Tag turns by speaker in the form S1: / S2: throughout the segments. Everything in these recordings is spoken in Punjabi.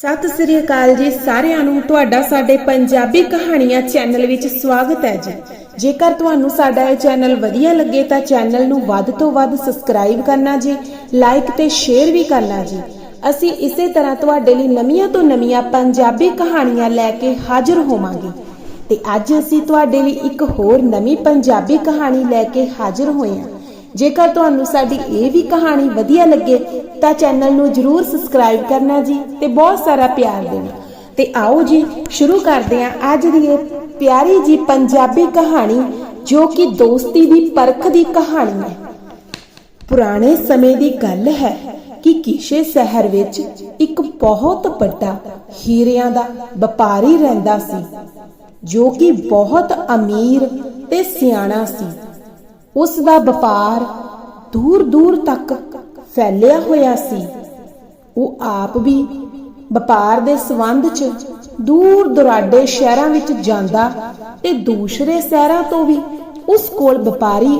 S1: ਸਤਿ ਸ੍ਰੀ ਅਕਾਲ ਜੀ ਸਾਰਿਆਂ ਨੂੰ। ਤੁਹਾਡਾ ਸਾਡੇ ਪੰਜਾਬੀ ਕਹਾਣੀਆਂ ਚੈਨਲ ਵਿੱਚ ਸਵਾਗਤ ਹੈ ਜੀ। ਜੇਕਰ ਤੁਹਾਨੂੰ ਸਾਡਾ ਇਹ ਚੈਨਲ ਵਧੀਆ ਲੱਗੇ ਤਾਂ ਚੈਨਲ ਨੂੰ ਵੱਧ ਤੋਂ ਵੱਧ ਸਬਸਕ੍ਰਾਈਬ ਕਰਨਾ ਜੀ, ਲਾਈਕ ਤੇ ਸ਼ੇਅਰ ਵੀ ਕਰਨਾ ਜੀ। ਅਸੀਂ ਇਸੇ ਤਰ੍ਹਾਂ ਤੁਹਾਡੇ ਲਈ ਨਵੀਆਂ ਤੋਂ ਨਵੀਆਂ ਪੰਜਾਬੀ ਕਹਾਣੀਆਂ ਲੈ ਕੇ ਹਾਜ਼ਰ ਹੋਵਾਂਗੇ। ਤੇ ਅੱਜ ਅਸੀਂ ਤੁਹਾਡੇ ਲਈ ਇੱਕ ਹੋਰ ਨਵੀਂ ਪੰਜਾਬੀ ਕਹਾਣੀ ਲੈ ਕੇ ਹਾਜ਼ਰ ਹੋਏ ਹਾਂ। ਜੇਕਰ ਤੁਹਾਨੂੰ ਸਾਡੀ ਇਹ ਵੀ ਕਹਾਣੀ ਵਧੀਆ ਲੱਗੇ ਤਾਂ ਚੈਨਲ ਨੂੰ ਜਰੂਰ ਸਬਸਕ੍ਰਾਈਬ ਕਰਨਾ ਜੀ ਤੇ ਬਹੁਤ ਸਾਰਾ ਪਿਆਰ ਦੇਣਾ। ਤੇ ਆਓ ਜੀ, ਸ਼ੁਰੂ ਕਰਦੇ ਹਾਂ ਅੱਜ ਦੀ ਇਹ ਪਿਆਰੀ ਜੀ ਪੰਜਾਬੀ ਕਹਾਣੀ, ਜੋ ਕਿ ਦੋਸਤੀ ਦੀ ਪਰਖ ਦੀ ਕਹਾਣੀ ਹੈ। ਪੁਰਾਣੇ ਸਮੇਂ ਦੀ ਗੱਲ ਹੈ ਕਿ ਕੀਸ਼ੇ ਸ਼ਹਿਰ ਵਿੱਚ ਇੱਕ ਬਹੁਤ ਵੱਡਾ ਹੀਰਿਆਂ ਦਾ ਵਪਾਰੀ ਰਹਿੰਦਾ ਸੀ, ਜੋ ਕਿ ਬਹੁਤ ਅਮੀਰ ਤੇ ਸਿਆਣਾ ਸੀ। ਉਸ ਦਾ ਵਪਾਰ ਦੂਰ ਦੂਰ ਤੱਕ ਫੈਲਿਆ ਹੋਇਆ ਸੀ। ਉਹ ਆਪ ਵੀ ਵਪਾਰ ਦੇ ਸੰਬੰਧ 'ਚ ਦੂਰ ਦੁਰਾਡੇ ਸ਼ਹਿਰਾਂ ਵਿੱਚ ਜਾਂਦਾ ਤੇ ਦੂਸਰੇ ਸ਼ਹਿਰਾਂ ਤੋਂ ਵੀ ਉਸ ਕੋਲ ਵਪਾਰੀ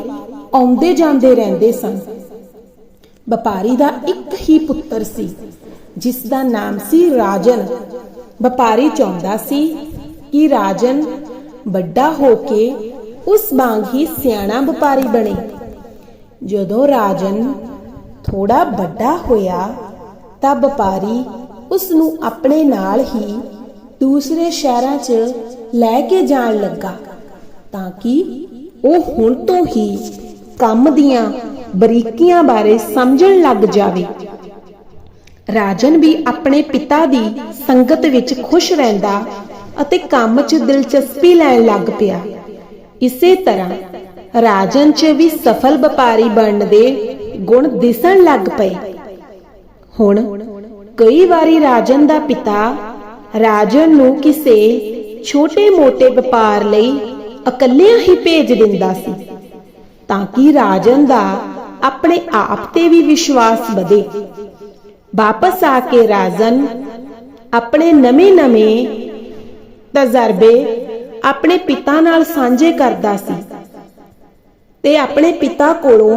S1: ਆਉਂਦੇ ਜਾਂਦੇ ਰਹਿੰਦੇ ਸਨ। ਵਪਾਰੀ ਦਾ ਇੱਕ ਹੀ ਪੁੱਤਰ ਸੀ, ਜਿਸ ਦਾ ਨਾਮ ਸੀ ਰਾਜਨ। ਵਪਾਰੀ ਚਾਹੁੰਦਾ ਸੀ ਕਿ ਰਾਜਨ ਵੱਡਾ ਹੋ ਕੇ ਉਸ ਵਾਂਗ ਹੀ ਸਿਆਣਾ ਵਪਾਰੀ ਬਣੇ। ਜਦੋਂ ਰਾਜਨ ਥੋੜਾ ਵੱਡਾ ਹੋਇਆ ਤਾਂ ਵਪਾਰੀ ਉਸ ਨੂੰ ਆਪਣੇ ਨਾਲ ਹੀ ਦੂਸਰੇ ਸ਼ਹਿਰਾਂ 'ਚ ਲੈ ਕੇ ਜਾਣ ਲੱਗਾ, ਤਾਂ ਕਿ ਉਹ ਹੁਣ ਤੋਂ ਹੀ ਕੰਮ ਦੀਆਂ ਬਰੀਕੀਆਂ ਬਾਰੇ ਸਮਝਣ ਲੱਗ ਜਾਵੇ। ਰਾਜਨ ਵੀ ਆਪਣੇ ਪਿਤਾ ਦੀ ਸੰਗਤ ਵਿੱਚ ਖੁਸ਼ ਰਹਿੰਦਾ ਅਤੇ ਕੰਮ 'ਚ ਦਿਲਚਸਪੀ ਲੈਣ ਲੱਗ ਪਿਆ। ਇਸੇ ਤਰ੍ਹਾਂ ਰਾਜਨ 'ਚ ਵੀ ਸਫਲ ਵਪਾਰੀ ਬਣਨ ਦੇ ਗੁਣ ਦਿਸਣ ਲੱਗ ਪਏ। ਹੁਣ ਕਈ ਵਾਰੀ ਰਾਜਨ ਦਾ ਪਿਤਾ ਰਾਜਨ ਨੂੰ ਕਿਸੇ ਛੋਟੇ-ਮੋਟੇ ਵਪਾਰ ਲਈ ਇਕੱਲਿਆਂ ਹੀ ਭੇਜ ਦਿੰਦਾ ਸੀ, ਤਾਂ ਕਿ ਰਾਜਨ ਦਾ ਆਪਣੇ ਆਪ ਤੇ ਵੀ ਵਿਸ਼ਵਾਸ ਵਧੇ। ਵਾਪਸ ਆ ਕੇ ਰਾਜਨ ਆਪਣੇ ਨਵੇਂ-ਨਵੇਂ ਤਜਰਬੇ ਆਪਣੇ ਪਿਤਾ ਨਾਲ ਸਾਂਝੇ ਕਰਦਾ ਸੀ ਤੇ ਆਪਣੇ ਪਿਤਾ ਕੋਲੋਂ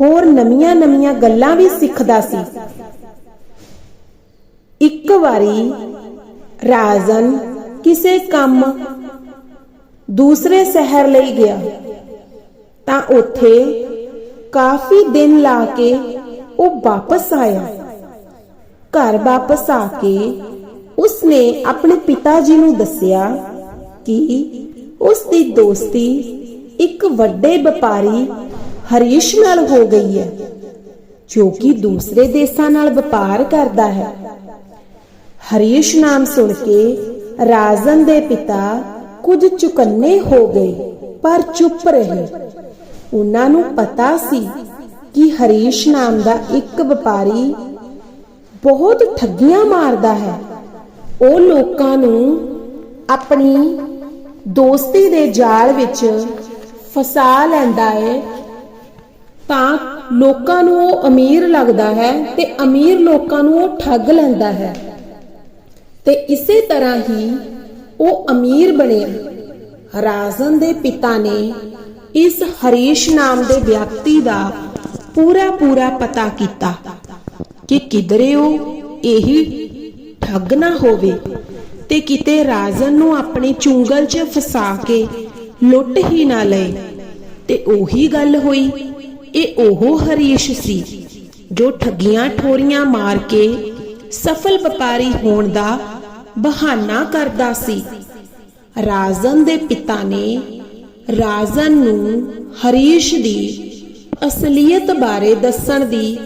S1: ਹੋਰ ਨਵੀਆਂ-ਨਵੀਆਂ ਗੱਲਾਂ ਵੀ ਸਿੱਖਦਾ ਸੀ। ਇੱਕ ਵਾਰੀ ਰਾਜਨ ਕਿਸੇ ਕੰਮ ਦੂਸਰੇ ਸ਼ਹਿਰ ਲਈ ਗਿਆ। ਤਾਂ ਉੱਥੇ ਕਾਫੀ ਦਿਨ ਲਾ ਕੇ ਉਹ ਵਾਪਸ ਆਇਆ। ਘਰ ਵਾਪਸ ਆ ਕੇ ਉਸਨੇ ਆਪਣੇ ਪਿਤਾ ਜੀ ਨੂੰ ਦੱਸਿਆ ਕਿ ਉਸ ਦੀ ਦੋਸਤੀ ਇੱਕ ਵੱਡੇ ਵਪਾਰੀ ਹਰੀਸ਼ ਨਾਲ ਹੋ ਗਈ ਹੈ ਜੋ ਕਿ ਦੂਸਰੇ ਦੇਸ਼ਾਂ ਨਾਲ ਵਪਾਰ ਕਰਦਾ ਹੈ। ਹਰੀਸ਼ ਨਾਮ ਸੁਣ ਕੇ ਰਾਜਨ ਦੇ ਪਿਤਾ ਕੁਝ ਚੁਕੰਨੇ ਹੋ ਗਏ, ਪਰ ਚੁੱਪ ਰਹੇ। ਉਹਨਾਂ ਨੂੰ ਪਤਾ ਸੀ ਕਿ ਹਰੀਸ਼ ਨਾਮ ਦਾ ਇੱਕ ਵਪਾਰੀ ਬਹੁਤ ਠੱਗੀਆਂ ਮਾਰਦਾ ਹੈ। ਉਹ ਲੋਕਾਂ ਨੂੰ ਆਪਣੀ ਦੋਸਤੀ ਦੇ ਜਾਲ ਵਿੱਚ ਫਸਾ ਲੈਂਦਾ ਹੈ ਤਾਂ ਲੋਕਾਂ ਨੂੰ ਉਹ ਅਮੀਰ ਲੱਗਦਾ ਹੈ ਤੇ ਅਮੀਰ ਲੋਕਾਂ ਨੂੰ ਉਹ ਠੱਗ ਲੈਂਦਾ ਹੈ। ਤੇ ਇਸੇ ਤਰ੍ਹਾਂ ਹੀ ਉਹ ਅਮੀਰ ਬਣਿਆ ਰਾਜਨ ਦੇ ਪਿਤਾ ਨੇ ਇਸ ਹਰੀਸ਼ ਨਾਮ ਦੇ ਵਿਅਕਤੀ ਦਾ ਪੂਰਾ ਪੂਰਾ ਪਤਾ ਕੀਤਾ ਕਿ ਕਿਧਰੇ ਉਹ ਇਹੀ ਠੱਗ ਨਾ ਹੋਵੇ ਤੇ ਕਿਤੇ ਰਾਜਨ ਨੂੰ ਆਪਣੀ ਚੁੰਗਲ 'ਚ ਫਸਾ ਕੇ ਲੁੱਟ ਹੀ ਨਾ ਲਏ। ਤੇ ਉਹੀ ਗੱਲ ਹੋਈ ਇਹ ਉਹ ਹਰੀਸ਼ ਸੀ ਜੋ ਠੱਗੀਆਂ ਠੋਰੀਆਂ ਮਾਰ ਕੇ ਸਫਲ ਵਪਾਰੀ ਹੋਣ ਦਾ ਬਹਾਨਾ ਕਰਦਾ ਸੀ। ਰਾਜਨ ਦੇ ਪਿਤਾ ਨੇ ਰਾਜਨ ਨੂੰ ਹਰੀਸ਼ ਦੀ ਅਸਲੀਅਤ ਬਾਰੇ ਦੱਸਣ ਦੀ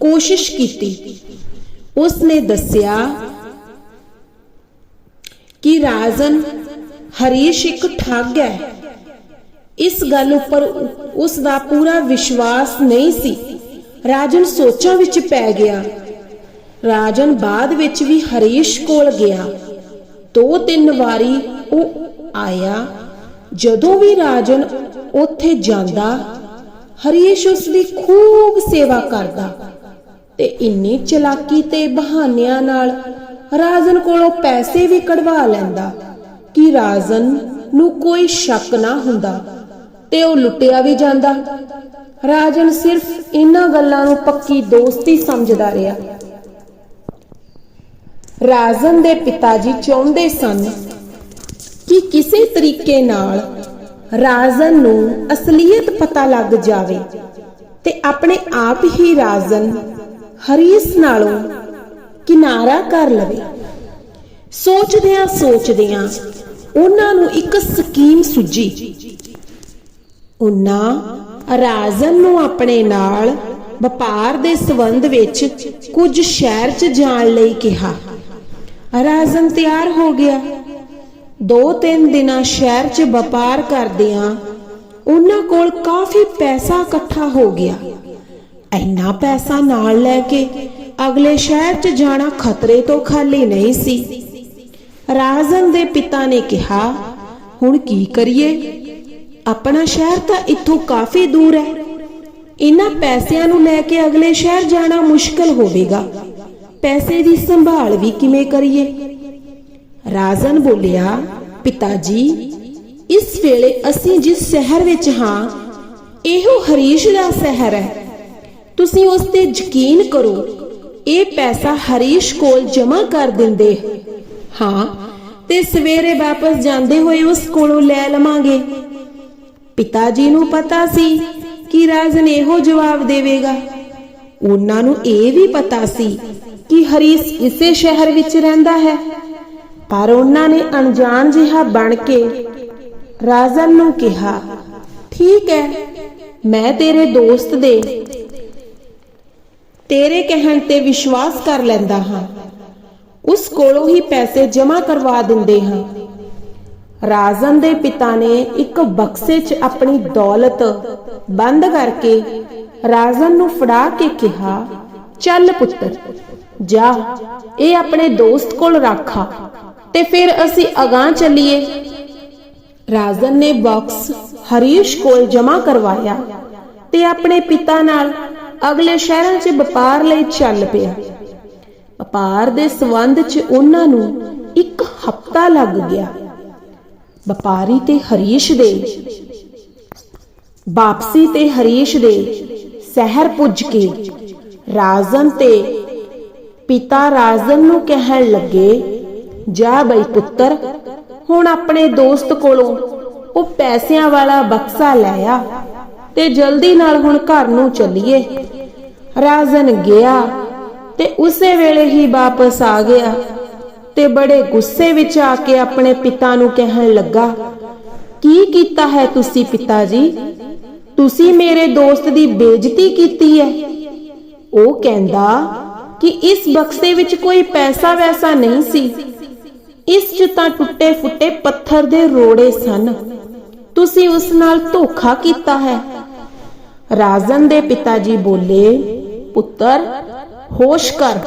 S1: ਕੋਸ਼ਿਸ਼ ਕੀਤੀ। ਉਸ ਨੇ ਦੱਸਿਆ ਕਿ ਰਾਜਨ ਹਰੀਸ਼ ਇੱਕ ਠੱਗ ਹੈ। ਇਸ ਗੱਲ ਉੱਪਰ ਉਸ ਦਾ ਪੂਰਾ ਵਿਸ਼ਵਾਸ ਨਹੀਂ ਸੀ। ਰਾਜਨ ਸੋਚਾਂ ਵਿੱਚ ਪੈ ਗਿਆ। ਰਾਜਨ ਬਾਅਦ ਵਿੱਚ ਵੀ ਹਰੀਸ਼ ਕੋਲ ਗਿਆ। ਦੋ ਤਿੰਨ ਵਾਰੀ ਉਹ ਆਇਆ। ਜਦੋਂ ਵੀ ਰਾਜਨ ਉੱਥੇ ਜਾਂਦਾ, ਹਰੀਸ਼ ਉਸ ਦੀ ਖੂਬ ਸੇਵਾ ਕਰਦਾ ਤੇ ਇੰਨੀ ਚਲਾਕੀ ਤੇ ਬਹਾਨਿਆਂ ਨਾਲ ਰਾਜਨ ਕੋਲੋਂ ਪੈਸੇ ਵੀ ਕਢਵਾ ਲੈਂਦਾ ਕਿ ਰਾਜਨ ਨੂੰ ਕੋਈ ਸ਼ੱਕ ਨਾ ਹੁੰਦਾ। ਤੇ ਉਹ ਲੁੱਟਿਆ ਵੀ ਜਾਂਦਾ। ਰਾਜਨ ਸਿਰਫ ਇਹਨਾਂ ਗੱਲਾਂ ਨੂੰ ਪੱਕੀ ਦੋਸਤੀ ਸਮਝਦਾ ਰਿਹਾ। ਰਾਜਨ ਦੇ ਪਿਤਾ ਜੀ ਚਾਹੁੰਦੇ ਸਨ ਕਿ ਕਿਸੇ ਤਰੀਕੇ ਨਾਲ ਰਾਜਨ ਨੂੰ ਅਸਲੀਅਤ ਪਤਾ ਲੱਗ ਜਾਵੇ ਤੇ ਆਪਣੇ ਆਪ ਹੀ ਰਾਜਨ ਹਰੀਸ ਨਾਲੋਂ ਕਿਨਾਰਾ ਕਰ ਲਵੇ। ਸੋਚਦਿਆਂ ਸੋਚਦਿਆਂ ਉਹਨਾਂ ਨੂੰ ਇੱਕ ਸਕੀਮ ਸੁੱਜੀ ਉਹਨਾਂ ਰਾਜਨ ਨੂੰ ਆਪਣੇ ਨਾਲ ਵਪਾਰ ਦੇ ਸਬੰਧ ਵਿੱਚ ਕੁਝ ਸ਼ਹਿਰ 'ਚ ਜਾਣ ਲਈ ਕਿਹਾ। ਰਾਜਨ ਤਿਆਰ ਹੋ ਗਿਆ। ਦੋ ਤਿੰਨ ਦਿਨਾਂ ਸ਼ਹਿਰ 'ਚ ਵਪਾਰ ਕਰਦਿਆਂ ਉਹਨਾਂ ਕੋਲ ਕਾਫੀ ਪੈਸਾ ਇਕੱਠਾ ਹੋ ਗਿਆ। ਇੰਨਾ ਪੈਸਾ ਨਾਲ ਲੈ ਕੇ ਅਗਲੇ ਸ਼ਹਿਰ 'ਚ ਜਾਣਾ ਖਤਰੇ ਤੋਂ ਖਾਲੀ ਨਹੀਂ ਸੀ। ਰਾਜਨ ਦੇ ਪਿਤਾ ਨੇ ਕਿਹਾ, ਹੁਣ ਕੀ ਕਰੀਏ? ਆਪਣਾ ਸ਼ਹਿਰ ਤਾਂ ਇੱਥੋਂ ਕਾਫੀ ਦੂਰ ਹੈ। ਇਹਨਾਂ ਪੈਸਿਆਂ ਨੂੰ ਲੈ ਕੇ ਅਗਲੇ ਸ਼ਹਿਰ ਜਾਣਾ ਮੁਸ਼ਕਲ ਹੋਵੇਗਾ। ਪੈਸੇ ਦੀ ਸੰਭਾਲ ਵੀ ਕਿਵੇਂ ਕਰੀਏ? ਰਾਜਨ ਬੋਲਿਆ ਪਿਤਾ ਜੀ ਇਸ ਵੇਲੇ ਅਸੀਂ ਜਿਸ ਸ਼ਹਿਰ ਵਿੱਚ ਹਾਂ, ਇਹੋ ਹਰੀਸ਼ ਦਾ ਸ਼ਹਿਰ ਹੈ। ਤੁਸੀਂ ਉਸ ਤੇ ਯਕੀਨ ਕਰੋ, ਇਹ ਪੈਸਾ ਹਰੀਸ਼ ਕੋਲ ਜਮ੍ਹਾਂ ਕਰ ਦਿੰਦੇ। ਹਾਂ, ਤੇ ਸਵੇਰੇ ਵਾਪਸ ਜਾਂਦੇ ਹੋਏ ਉਸ ਕੋਲੋਂ ਲੈ ਲਵਾਂਗੇ। ਪਿਤਾ ਜੀ ਨੂੰ ਪਤਾ ਸੀ ਕਿ ਰਾਜਨ ਇਹੋ ਜਵਾਬ ਦੇਵੇਗਾ। ਉਹਨਾਂ ਨੂੰ ਇਹ ਵੀ ਪਤਾ ਸੀ ਕਿ ਹਰੀਸ਼ ਇਸੇ ਸ਼ਹਿਰ ਵਿੱਚ ਰਹਿੰਦਾ ਹੈ। ਪਰ ਉਹਨਾਂ ਨੇ ਅਣਜਾਣ ਜਿਹਾ ਬਣ ਕੇ ਰਾਜਨ ਨੂੰ ਕਿਹਾ, ਠੀਕ ਹੈ, ਮੈਂ ਤੇਰੇ ਦੋਸਤ ਦੇ ਤੇਰੇ ਕਹਿਣ ਤੇ ਵਿਸ਼ਵਾਸ ਕਰ ਲੈਂਦਾ ਹਾਂ। ਉਸ ਕੋਲੋਂ ਹੀ ਪੈਸੇ ਜਮ੍ਹਾਂ ਕਰਵਾ ਦਿੰਦੇ ਹਾਂ। ਰਾਜਨ ਦੇ ਪਿਤਾ ਨੇ ਇੱਕ ਬਕਸੇ 'ਚ ਆਪਣੀ ਦੌਲਤ ਬੰਦ ਕਰਕੇ ਰਾਜਨ ਨੂੰ ਫੜਾ ਕੇ ਕਿਹਾ, ਚੱਲ ਪੁੱਤਰ, ਜਾ, ਇਹ ਆਪਣੇ ਦੋਸਤ ਕੋਲ ਰੱਖਾ ਤੇ ਫਿਰ ਅਸੀਂ ਅਗਾਹ ਚੱਲੀਏ। ਰਾਜਨ ਨੇ ਬਾਕਸ ਹਰੀਸ਼ ਕੋਲ ਜਮ੍ਹਾਂ ਕਰਵਾਇਆ ਤੇ ਆਪਣੇ ਪਿਤਾ ਨਾਲ ਅਗਲੇ ਸ਼ਹਿਰਾਂ 'ਚ ਵਪਾਰ ਲਈ ਚੱਲ ਪਿਆ। ਵਪਾਰ ਦੇ ਸਬੰਧ 'ਚ ਉਹਨਾਂ ਨੂੰ ਇੱਕ ਹਫ਼ਤਾ ਲੱਗ ਗਿਆ। ਵਪਾਰੀ ਤੇ ਹਰੀਸ਼ ਦੇ। ਵਾਪਸੀ ਤੇ ਹਰੀਸ਼ ਦੇ। ਸ਼ਹਿਰ ਪੁੱਜ ਕੇ ਰਾਜਨ ਤੇ ਪਿਤਾ ਰਾਜਨ ਨੂੰ ਕਹਿਣ ਲੱਗੇ, ਜਾ ਬਈ ਪੁੱਤਰ, ਹੁਣ ਆਪਣੇ ਦੋਸਤ ਕੋਲੋਂ ਉਹ ਪੈਸਿਆਂ ਵਾਲਾ ਬਕਸਾ ਲੈ ਆ ਤੇ ਜਲਦੀ ਨਾਲ ਹੁਣ ਘਰ ਨੂੰ ਚੱਲੀਏ। ਰਾਜਨ ਗਿਆ ਤੇ ਉਸੇ ਵੇਲੇ ਹੀ ਵਾਪਸ ਆ ਗਿਆ। ਤੇ ਬੜੇ ਗੁੱਸੇ ਵਿੱਚ ਆ ਕੇ ਆਪਣੇ ਪਿਤਾ ਨੂੰ ਕਹਿਣ ਲੱਗਾ, ਕੀ ਕੀਤਾ ਹੈ ਤੁਸੀਂ ਪਿਤਾ ਜੀ ਤੁਸੀਂ ਮੇਰੇ ਦੋਸਤ ਦੀ ਬੇਇੱਜ਼ਤੀ ਕੀਤੀ ਹੈ। ਉਹ ਕਹਿੰਦਾ ਕਿ ਇਸ ਬਕਸੇ ਵਿੱਚ ਕੋਈ ਪੈਸਾ ਵੈਸਾ ਨਹੀਂ ਸੀ। ਇਸ 'ਚ ਤਾਂ ਟੁੱਟੇ ਫੁੱਟੇ ਪੱਥਰ ਦੇ ਰੋੜੇ ਸਨ। ਤੁਸੀਂ ਉਸ ਨਾਲ ਧੋਖਾ ਕੀਤਾ ਹੈ। ਰਾਜਨ ਦੇ ਪਿਤਾ ਜੀ ਬੋਲੇ, ਪੁੱਤਰ, ਹੋਸ਼ ਕਰ।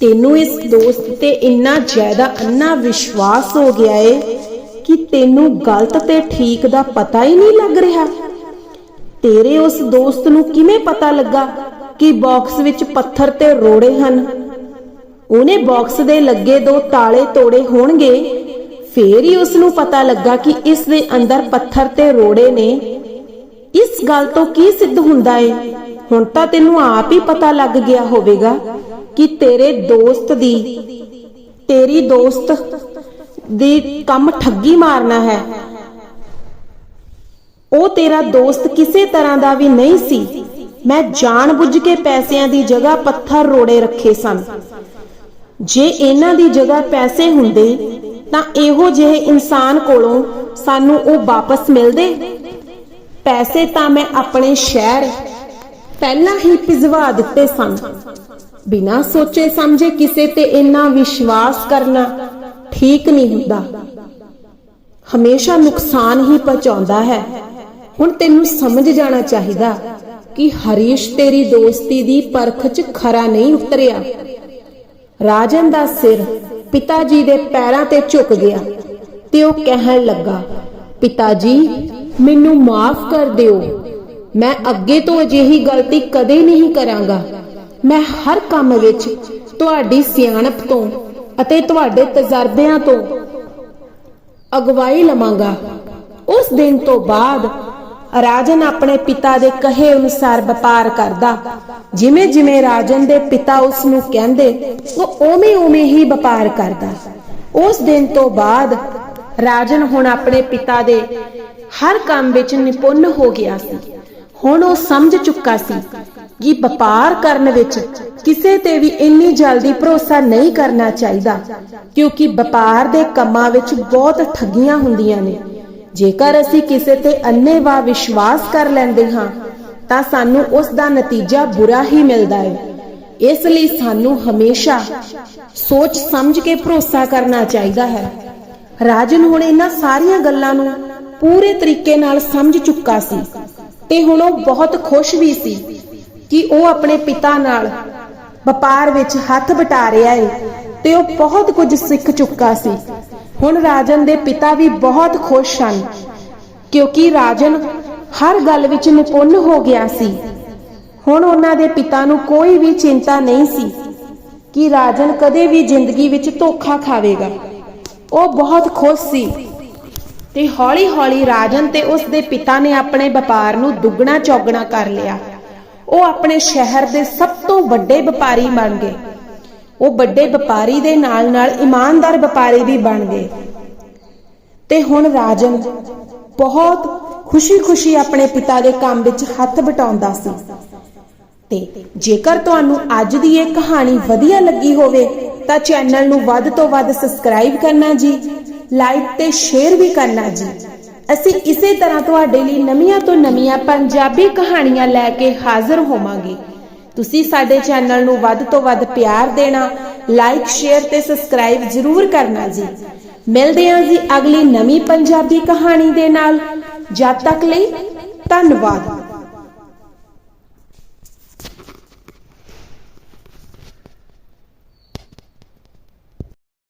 S1: ਤੈਨੂੰ ਇਸ ਦੋਸਤ ਤੇ ਇੰਨਾ ਜ਼ਿਆਦਾ ਅੰਨਾ ਵਿਸ਼ਵਾਸ ਹੋ ਗਿਆ ਏ ਕਿ ਤੈਨੂੰ ਗਲਤ ਤੇ ਠੀਕ ਦਾ ਪਤਾ ਹੀ ਨਹੀਂ ਲੱਗ ਰਿਹਾ। ਤੇਰੇ ਉਸ ਦੋਸਤ ਨੂੰ ਕਿਵੇਂ ਪਤਾ ਲੱਗਾ ਕਿ ਬਾਕਸ ਵਿੱਚ ਪੱਥਰ ਤੇ ਰੋੜੇ ਹਨ? ਉਹਨੇ ਬਾਕਸ ਦੇ ਲੱਗੇ ਦੋ ਤਾਲੇ ਤੋੜੇ ਹੋਣਗੇ। ਫੇਰ ਹੀ ਉਸ ਨੂੰ ਪਤਾ ਲੱਗਾ ਕਿ ਇਸ ਦੇ ਅੰਦਰ ਪੱਥਰ ਤੇ ਰੋੜੇ ਨੇ। ਇਸ ਗੱਲ ਤੋਂ ਕੀ ਸਿੱਧ ਹੁੰਦਾ ਏ? ਹੁਣ ਤਾਂ ਤੈਨੂੰ ਆਪ ਹੀ ਪਤਾ ਲੱਗ ਗਿਆ ਹੋਵੇਗਾ। ਕਿ ਤੇਰੇ ਦੋਸਤ ਦੀ, ਤੇਰੀ ਦੋਸਤ ਦੀ ਕੰਮ ਠੱਗੀ ਮਾਰਨਾ ਹੈ। ਉਹ ਤੇਰਾ ਦੋਸਤ ਕਿਸੇ ਤਰ੍ਹਾਂ ਦਾ ਵੀ ਨਹੀਂ ਸੀ। ਮੈਂ ਜਾਣਬੁੱਝ ਕੇ ਪੈਸਿਆਂ ਦੀ ਜਗ੍ਹਾ ਪੱਥਰ ਰੋੜੇ ਰੱਖੇ ਸਨ। ਜੇ ਇਹਨਾਂ ਦੀ ਜਗ੍ਹਾ ਪੈਸੇ ਹੁੰਦੇ, ਤਾਂ ਇਹੋ ਜਿਹੇ ਇਨਸਾਨ ਕੋਲੋਂ ਸਾਨੂੰ ਉਹ ਵਾਪਸ ਮਿਲਦੇ? ਪੈਸੇ ਤਾਂ ਮੈਂ ਆਪਣੇ ਸ਼ਹਿਰ ਪਹਿਲਾਂ ਹੀ ਭਿਜਵਾ ਦਿੱਤੇ ਸਨ। ਬਿਨਾਂ ਸੋਚੇ ਸਮਝੇ ਕਿਸੇ ਤੇ ਇੰਨਾ ਵਿਸ਼ਵਾਸ ਕਰਨਾ ਠੀਕ ਨਹੀਂ ਹੁੰਦਾ। ਹਮੇਸ਼ਾ ਨੁਕਸਾਨ ਹੀ ਪਹੁੰਚਾਉਂਦਾ ਹੈ। ਹੁਣ ਤੈਨੂੰ ਸਮਝ ਜਾਣਾ ਚਾਹੀਦਾ ਕਿ ਹਰੀਸ਼ ਤੇਰੀ ਦੋਸਤੀ ਦੀ ਪਰਖ 'ਚ ਖਰਾ ਨਹੀਂ ਉਤਰਿਆ। ਰਾਜਨ ਦਾ ਸਿਰ ਪਿਤਾ ਜੀ ਦੇ ਪੈਰਾਂ ਤੇ ਝੁਕ ਗਿਆ ਤੇ ਉਹ ਕਹਿਣ ਲੱਗਾ, ਪਿਤਾ ਜੀ, ਮੈਨੂੰ ਮਾਫ ਕਰ ਦਿਓ। ਮੈਂ ਅੱਗੇ ਤੋਂ ਅਜਿਹੀ ਗਲਤੀ ਕਦੇ ਨਹੀਂ ਕਰਾਂਗਾ। ਮੈਂ ਹਰ ਕੰਮ ਵਿੱਚ ਤੁਹਾਡੀ ਸਿਆਣਪ ਤੋਂ ਅਤੇ ਤੁਹਾਡੇ ਤਜਰਬਿਆਂ ਤੋਂ ਅਗਵਾਈ ਲਵਾਂਗਾ। ਉਸ ਦਿਨ ਤੋਂ ਬਾਅਦ ਰਾਜਨ ਆਪਣੇ ਪਿਤਾ ਦੇ ਕਹੇ ਅਨੁਸਾਰ ਵਪਾਰ ਕਰਦਾ। ਜਿਵੇਂ ਜਿਵੇਂ ਰਾਜਨ ਦੇ ਪਿਤਾ ਉਸ ਨੂੰ ਕਹਿੰਦੇ, ਉਹ ਓਵੇਂ ਓਵੇਂ ਹੀ ਵਪਾਰ ਕਰਦਾ। ਉਸ ਦਿਨ ਤੋਂ ਬਾਅਦ ਰਾਜਨ ਹੁਣ ਆਪਣੇ ਪਿਤਾ ਦੇ ਹਰ ਕੰਮ ਵਿੱਚ ਨਿਪੁੰਨ ਹੋ ਗਿਆ ਸੀ। ਹੁਣ ਉਹ ਸਮਝ ਚੁੱਕਾ ਸੀ ਕਿ ਵਪਾਰ ਕਰਨ ਵਿੱਚ ਕਿਸੇ ਤੇ ਵੀ ਇੰਨੀ ਜਲਦੀ ਭਰੋਸਾ ਨਹੀਂ ਕਰਨਾ ਚਾਹੀਦਾ, ਕਿਉਂਕਿ ਵਪਾਰ ਦੇ ਕੰਮਾਂ ਵਿੱਚ ਬਹੁਤ ਠੱਗੀਆਂ ਹੁੰਦੀਆਂ ਨੇ। ਜੇਕਰ ਅਸੀਂ ਕਿਸੇ ਤੇ ਅੰਨੇਵਾਹ ਵਿਸ਼ਵਾਸ ਕਰ ਲੈਂਦੇ ਹਾਂ, ਤਾਂ ਸਾਨੂੰ ਉਸ ਦਾ ਨਤੀਜਾ ਬੁਰਾ ਹੀ ਮਿਲਦਾ ਹੈ। ਇਸ ਲਈ ਸਾਨੂੰ ਹਮੇਸ਼ਾ ਸੋਚ ਸਮਝ ਕੇ ਭਰੋਸਾ ਕਰਨਾ ਚਾਹੀਦਾ ਹੈ। ਰਾਜਨ ਹੁਣ ਇਹਨਾਂ ਸਾਰੀਆਂ ਗੱਲਾਂ ਨੂੰ ਪੂਰੇ ਤਰੀਕੇ ਨਾਲ ਸਮਝ ਚੁੱਕਾ ਸੀ ਤੇ ਹੁਣ ਉਹ ਬਹੁਤ ਖੁਸ਼ ਵੀ ਸੀ ਕਿ ਉਹ ਆਪਣੇ ਪਿਤਾ ਨਾਲ ਵਪਾਰ ਵਿੱਚ ਹੱਥ ਵਟਾ ਰਿਹਾ ਹੈ ਤੇ ਉਹ ਬਹੁਤ ਕੁਝ ਸਿੱਖ ਚੁੱਕਾ ਸੀ। ਹੁਣ ਰਾਜਨ ਦੇ ਪਿਤਾ ਵੀ ਬਹੁਤ ਖੁਸ਼ ਸਨ ਕਿਉਂਕਿ ਰਾਜਨ ਹਰ ਗੱਲ ਵਿੱਚ ਨਿਪੁੰਨ ਹੋ ਗਿਆ ਸੀ। ਹੁਣ ਉਹਨਾਂ ਦੇ ਪਿਤਾ ਨੂੰ ਕੋਈ ਵੀ ਚਿੰਤਾ ਨਹੀਂ ਸੀ ਕਿ ਰਾਜਨ ਕਦੇ ਵੀ ਜ਼ਿੰਦਗੀ ਵਿੱਚ ਧੋਖਾ ਖਾਵੇਗਾ। ਉਹ ਬਹੁਤ ਖੁਸ਼ ਸੀ ਤੇ ਹੌਲੀ-ਹੌਲੀ ਰਾਜਨ ਤੇ ਉਸ ਦੇ ਪਿਤਾ ਨੇ ਆਪਣੇ ਵਪਾਰ ਨੂੰ ਦੁੱਗਣਾ ਚੌਗਣਾ ਕਰ ਲਿਆ। ਉਹ ਆਪਣੇ ਸ਼ਹਿਰ ਦੇ ਸਭ ਤੋਂ ਵੱਡੇ ਵਪਾਰੀ ਬਣ ਗਏ। ਉਹ ਵੱਡੇ ਵਪਾਰੀ ਦੇ ਨਾਲ-ਨਾਲ ਇਮਾਨਦਾਰ ਵਪਾਰੀ ਵੀ ਬਣ ਗਏ। ਤੇ ਹੁਣ ਰਾਜਨ ਬਹੁਤ ਖੁਸ਼ੀ-ਖੁਸ਼ੀ ਆਪਣੇ ਪਿਤਾ ਦੇ ਕੰਮ ਵਿੱਚ ਹੱਥ ਵਟਾਉਂਦਾ ਸੀ। ਤੇ ਜੇਕਰ ਤੁਹਾਨੂੰ ਅੱਜ ਦੀ ਇਹ ਕਹਾਣੀ ਵਧੀਆ ਲੱਗੀ ਹੋਵੇ, ਤਾਂ ਚੈਨਲ ਨੂੰ ਵੱਧ ਤੋਂ ਵੱਧ ਸਬਸਕ੍ਰਾਈਬ ਕਰਨਾ ਜੀ ਲਾਈਕ ਤੇ ਸ਼ੇਅਰ ਵੀ ਕਰਨਾ ਜੀ। ਅਸੀਂ ਇਸੇ ਤਰ੍ਹਾਂ ਤੁਹਾਡੇ ਲਈ ਨਵੀਆਂ ਤੋਂ ਨਵੀਆਂ ਪੰਜਾਬੀ ਕਹਾਣੀਆਂ ਲੈ ਕੇ ਹਾਜ਼ਰ ਹੋਵਾਂਗੇ। ਤੁਸੀਂ ਸਾਡੇ ਚੈਨਲ ਨੂੰ ਵੱਧ ਤੋਂ ਵੱਧ ਪਿਆਰ ਦੇਣਾ ਲਾਈਕ ਸ਼ੇਅਰ ਤੇ ਸਬਸਕ੍ਰਾਈਬ ਜ਼ਰੂਰ ਕਰਨਾ ਜੀ। ਮਿਲਦੇ ਹਾਂ ਜੀ ਅਗਲੀ ਨਵੀਂ ਪੰਜਾਬੀ ਕਹਾਣੀ ਦੇ ਨਾਲ। ਜਦ ਤੱਕ ਲਈ ਧੰਨਵਾਦ।